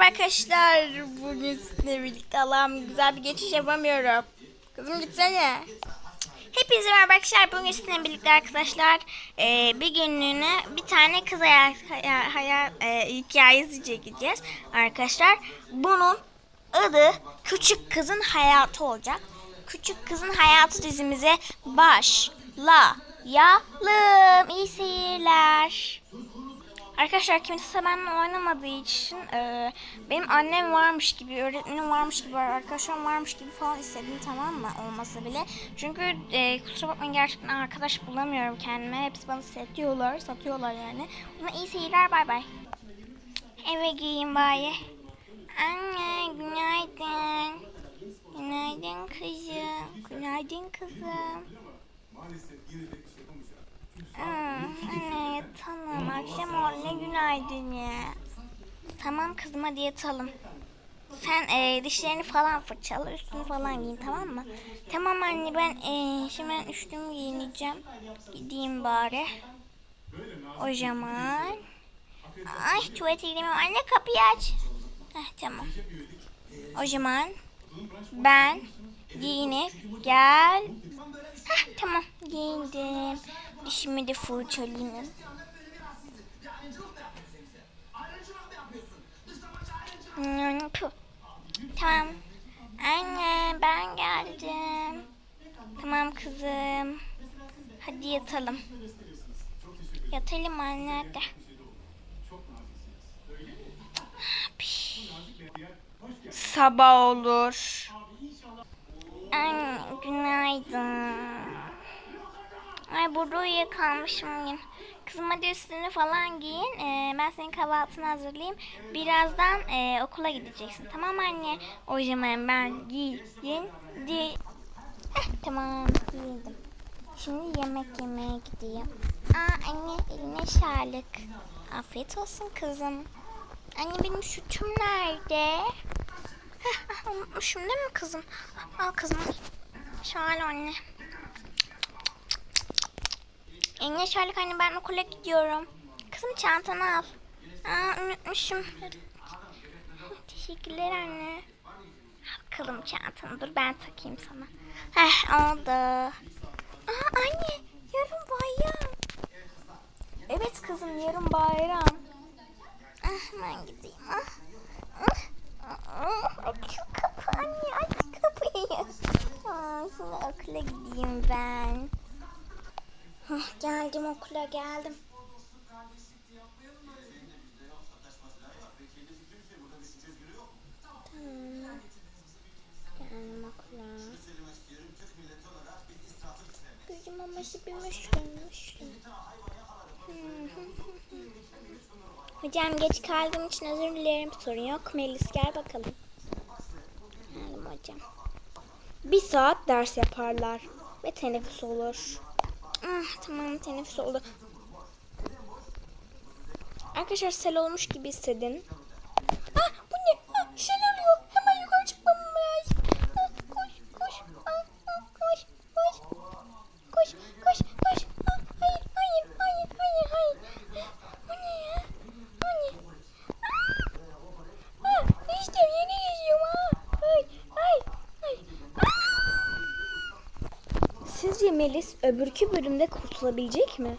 arkadaşlar. Bugün sizinle birlikte Allah'ım güzel bir geçiş yapamıyorum. Kızım gitsene. Hepinize merhaba arkadaşlar. Bugün sizinle birlikte arkadaşlar e, bir günlüğüne bir tane kız hayal, hayal, hayal e, hikayesi çekeceğiz. Arkadaşlar bunun adı Küçük Kızın Hayatı olacak. Küçük Kızın Hayatı dizimize başlayalım. İyi seyirler. Arkadaşlar kimse benimle oynamadığı için e, benim annem varmış gibi, öğretmenim varmış gibi, arkadaşlarım varmış gibi falan istedim tamam mı? Olmasa bile. Çünkü e, kusura bakmayın gerçekten arkadaş bulamıyorum kendime. Hepsi bana satıyorlar, satıyorlar yani. Buna iyi seyirler bay bay. Eve giyeyim bari. Anne günaydın. Günaydın kızım. Günaydın kızım. Aa, anne tamam akşam oldu günaydın ya. Tamam kızım hadi yatalım. Sen e, dişlerini falan fırçala üstünü falan giyin tamam mı? Tamam anne ben e, şimdi ben üstümü giyineceğim. Gideyim bari. O zaman. Ay tuvalete gidemiyorum. Anne kapıyı aç. Heh, tamam. O zaman ben giyinip gel. Heh, tamam giyindim. Dişimi de fırçalayayım. Tamam. Anne ben geldim. Tamam kızım. Hadi yatalım. Yatalım anne hadi. Sabah olur. Anne günaydın. Ay burada uyuyakalmışım bugün. Kızım hadi üstünü falan giyin. Ee, ben senin kahvaltını hazırlayayım. Birazdan e, okula gideceksin. Tamam anne. O zaman ben giyindim. Heh, tamam giyindim. Şimdi yemek yemeye gideyim. Aa anne eline sağlık. Afiyet olsun kızım. Anne benim sütüm nerede? Heh, unutmuşum değil mi kızım? Al kızım. Şöyle anne. Eline sağlık anne ben okula gidiyorum. Kızım çantanı al. Aa unutmuşum. Teşekkürler anne. Al kızım çantanı dur ben takayım sana. Heh oldu. Aa anne yarın bayram. Evet kızım yarın bayram. Ah ben gideyim ah. Ah. Ah, Aç şu kapı anne aç kapıyı. Aa, şimdi okula gideyim ben. Hah, geldim okula geldim. Tamam. Geldim okula. Gözüm maması bir müşkün müşkün. Hocam geç kaldığım için özür dilerim. Sorun yok. Melis gel bakalım. Geldim hocam. Bir saat ders yaparlar. Ve teneffüs olur. Ah, tamam teneffüs oldu. Arkadaşlar sel olmuş gibi hissedin. Sizce Melis öbürkü bölümde kurtulabilecek mi?